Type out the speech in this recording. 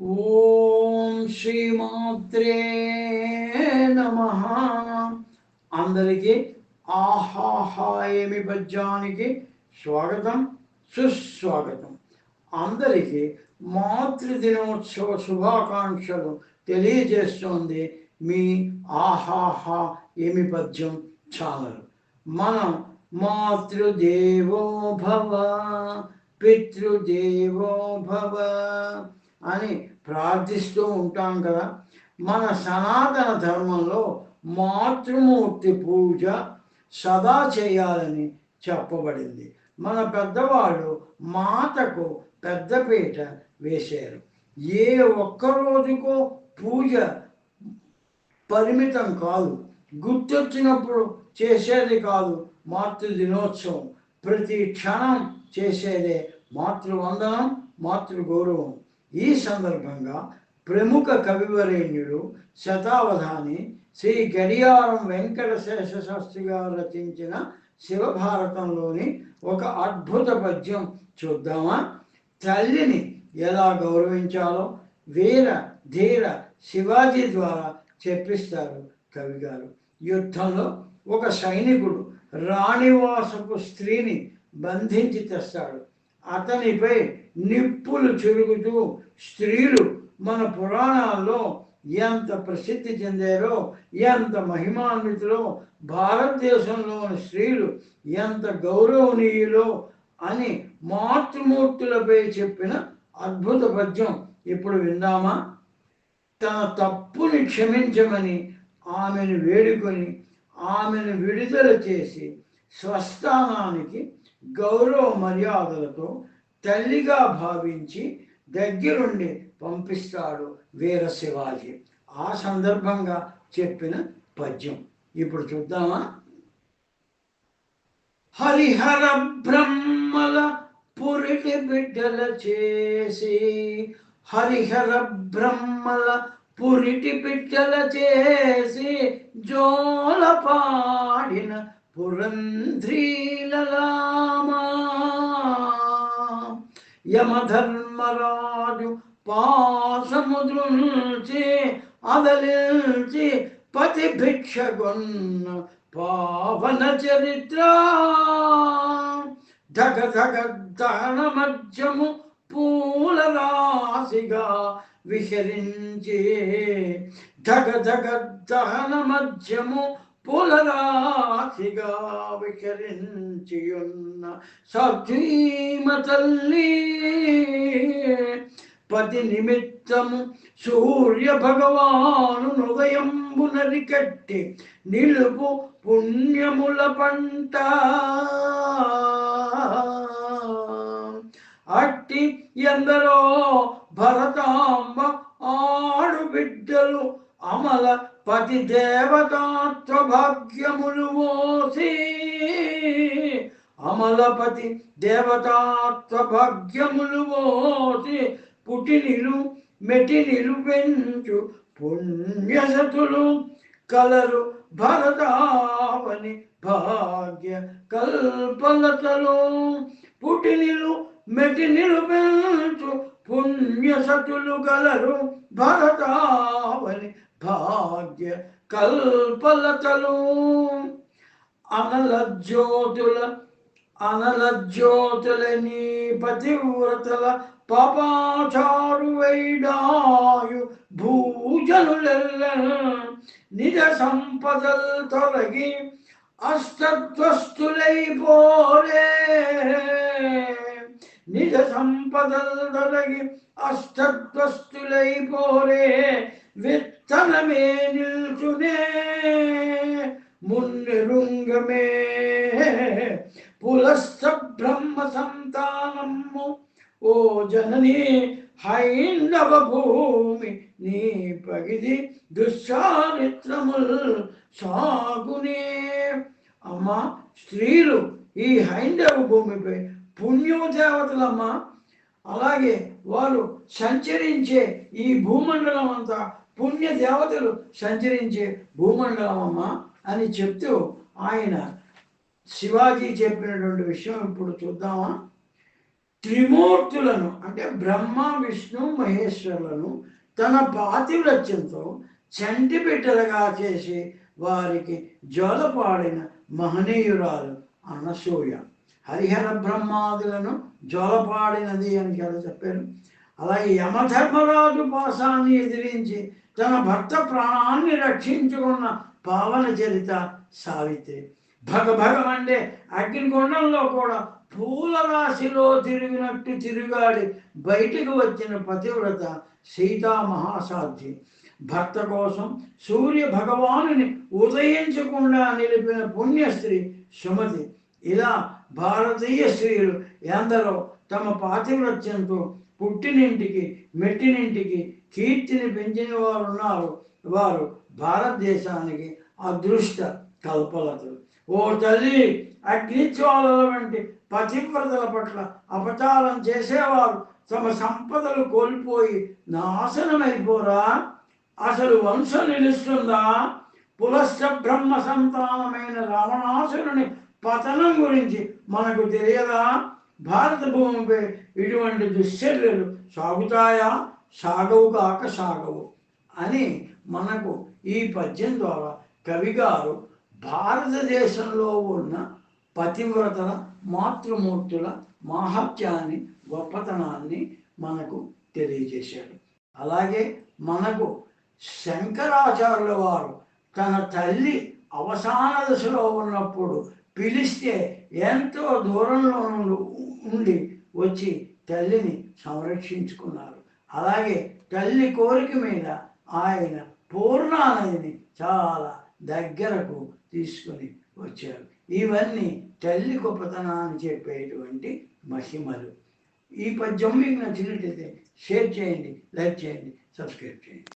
ఓం శ్రీమాత్రే నమ. అందరికీ ఆహాహాయమి పద్యానికి స్వాగతం సుస్వాగతం. అందరికీ మాతృదినోత్సవ శుభాకాంక్షలు తెలియజేస్తోంది మీ ఆహాహా ఏమి పద్యం ఛానల్. మనం మాతృదేవో భవ పితృదేవో భవ. అని ప్రార్థిస్తూ ఉంటాం కదా. మన సనాతన ధర్మంలో మాతృమూర్తి పూజ సదా చేయాలని చెప్పబడింది. మన పెద్దవాళ్ళు మాతకు పెద్దపీట వేశారు. ఏ ఒక్క రోజుకో పూజ పరిమితం కాదు. గుర్తొచ్చినప్పుడు చేసేది కాదు మాతృ దినోత్సవం ప్రతి క్షణం చేసేదే మాతృవందనం మాతృ గౌరవం ఈ సందర్భంగా ప్రముఖ కవివరేణ్యుడు శతావధాని శ్రీ గడియారం వెంకట శాస్త్రి గారు రచించిన శివభారతంలోని ఒక అద్భుత పద్యం చూద్దామా? తల్లిని ఎలా గౌరవించాలో వీర ధీర శివాజీ ద్వారా చెప్పిస్తారు కవిగారు యుద్ధంలో ఒక సైనికుడు రాణివాసపు స్త్రీని బంధించి తెస్తాడు. అతనిపై నిప్పులు చెరుగుతూ స్త్రీలు మన పురాణాల్లో ఎంత ప్రసిద్ధి చెందారో ఎంత మహిమాన్వితులో భారతదేశంలోని స్త్రీలు ఎంత గౌరవనీయులో అని మాతృమూర్తులపై చెప్పిన అద్భుత పద్యం. ఇప్పుడు విందామా? తన తప్పుని క్షమించమని ఆమెను వేడుకొని ఆమెను విడుదల చేసి స్వస్థానానికి గౌరవ మర్యాదలతో తల్లిగా భావించి దగ్గరుండి పంపిస్తాడు వీర శివాజీ. ఆ సందర్భంగా చెప్పిన పద్యం. ఇప్పుడు చూద్దామా? హరిహర బ్రహ్మల పురిటి బిడ్డల చేసి హరిహర బ్రహ్మల పురిటి బిడ్డల చేసి జోల పాడిన పురంధ్రీలలా యమధర్మరాజు పాసముద్రుంచి అదలించి పతి భిక్షగొన్న పావన చరిత్ర. ధగ ధగ దహన మధ్యము పూల రాశిగా విహరించి ధగ ధగ దహన మధ్యము పులరాశిగా విచరించియున్న సభీమ తల్లి పతి నిమిత్తము సూర్య భగవాను హృదయంబునరి కట్టి నిలుపు పుణ్యముల పంట. అట్టి ఎందరో భరతాంబ ఆడు బిడ్డలు అమల పతి దేవతాత్ర భాగ్యములు ఓసి. అమలపతి దేవతాత్వ భాగ్యములు ఓసి. పుటినిలు మెటినిలు పెంచు పుణ్యసతులు కలరు భరతావని భాగ్య కల్పలతలు. పుటినిలు మెటినిలు పెంచు పుణ్యసతులు కలరు భరతావని భాగ్య కల్పలతలు అనల జ్యోతుల అనల జ్యోతుల నీ పతివ్రతల పాపాచారు వైడాయు భూజనులెల్ల నిజ సంపదల్ తొలగి అష్టధ్వస్తులైపోరే నిజ సంపదల్ తొలగి అష్టధ్వస్తులైపోరే విత్తనమే నిల్చునే మున్నెరుంగమే పులస్థ బ్రహ్మ సంతానము ఓ జనని హైందవ భూమి నీ పగిది దుశ్చారిత్రముల్ సాగునే. అమ్మా స్త్రీలు ఈ హైందవ భూమిపై పుణ్యదేవతలమ్మా అలాగే వారు సంచరించే ఈ భూమండలం అంతా పుణ్య దేవతలు సంచరించే భూమండలం అమ్మ అని చెప్తూ ఆయన శివాజీ చెప్పినటువంటి విషయం ఇప్పుడు చూద్దామా? త్రిమూర్తులను అంటే బ్రహ్మ విష్ణు మహేశ్వరులను తన పాతివ్రత్యంతో చంటి బిడ్డలుగా చేసి వారికి జోలపాడిన మహనీయురాలు అనసూయ. హరిహర బ్రహ్మాదులను జోలపాడినది అని కదా చెప్పారు? అలాగే యమధర్మరాజు పాసాన్ని ఎదిరించి తన భర్త ప్రాణాన్ని రక్షించుకున్న పావన చరిత సావిత్రి. భగ భగమండే అగ్నికొండంలో కూడా పూల రాశిలో తిరిగినట్టు తిరుగాడి బయటికి వచ్చిన పతివ్రత సీతా మహాసాధ్వి. భర్త కోసం సూర్య భగవానుని ఉదయించకుండా నిలిపిన పుణ్యస్త్రీ సుమతి. ఇలా భారతీయ స్త్రీలు ఎందరో తమ పాతివ్రత్యంతో పుట్టినింటికి మెట్టినింటికి కీర్తిని పెంచిన వారు ఉన్నారు. వారు భారతదేశానికి అదృష్ట కల్పలతలు. ఓ తల్లి అగ్నిజ్వాలల వంటి పతివ్రతల పట్ల అపచారం చేసేవారు తమ సంపదలు కోల్పోయి నాశనమైపోరా? అసలు వంశం నిలుస్తుందా? పులశ్చ బ్రహ్మ సంతానమైన రావణాసురుని పతనం గురించి మనకు తెలియదా? భారత భూమిపై ఇటువంటి దుశ్చర్యలు సాగుతాయా? సాగవు కాక సాగవు అని మనకు ఈ పద్యం ద్వారా కవిగారు భారతదేశంలో ఉన్న పతివ్రతల మాతృమూర్తుల మాహత్యాన్ని గొప్పతనాన్ని మనకు తెలియజేశాడు. అలాగే మనకు శంకరాచార్యుల వారు తన తల్లి అవసాన దశలో ఉన్నప్పుడు పిలిస్తే ఎంతో దూరంలో ఉండి వచ్చి తల్లిని సంరక్షించుకున్నారు. అలాగే తల్లి కోరిక మీద ఆయన పూర్ణాలయని చాలా దగ్గరకు తీసుకొని వచ్చారు. ఇవన్నీ తల్లి గొప్పతనాన్ని చెప్పేటువంటి మహిమలు. ఈ పద్యం మీకు నచ్చినట్లయితే షేర్ చేయండి లైక్ చేయండి సబ్స్క్రైబ్ చేయండి.